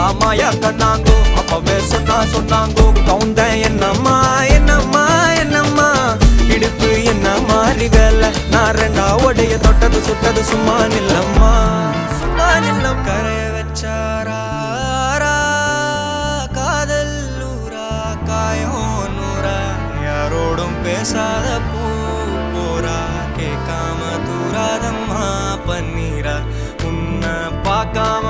மாமாயா கண்ணாங்கோ அப்பவே சொன்னா சொன்னாங்கோ. கவுந்த என்னம்மா என்னம்மா என்னம்மா. இடுப்பு என்ன மாறி வேலை? நான் ரெண்டா உடைய தொட்டது சுட்டது சும்மா நில்லம்மா. சும்மா நில்லம். கரைய வச்சாரா காதல் நூறா காயம் நூறா யாரோடும் பேசாத பூ போரா. கேட்காம தூராதம்மா பன்னீரா. உன்னை பார்க்காம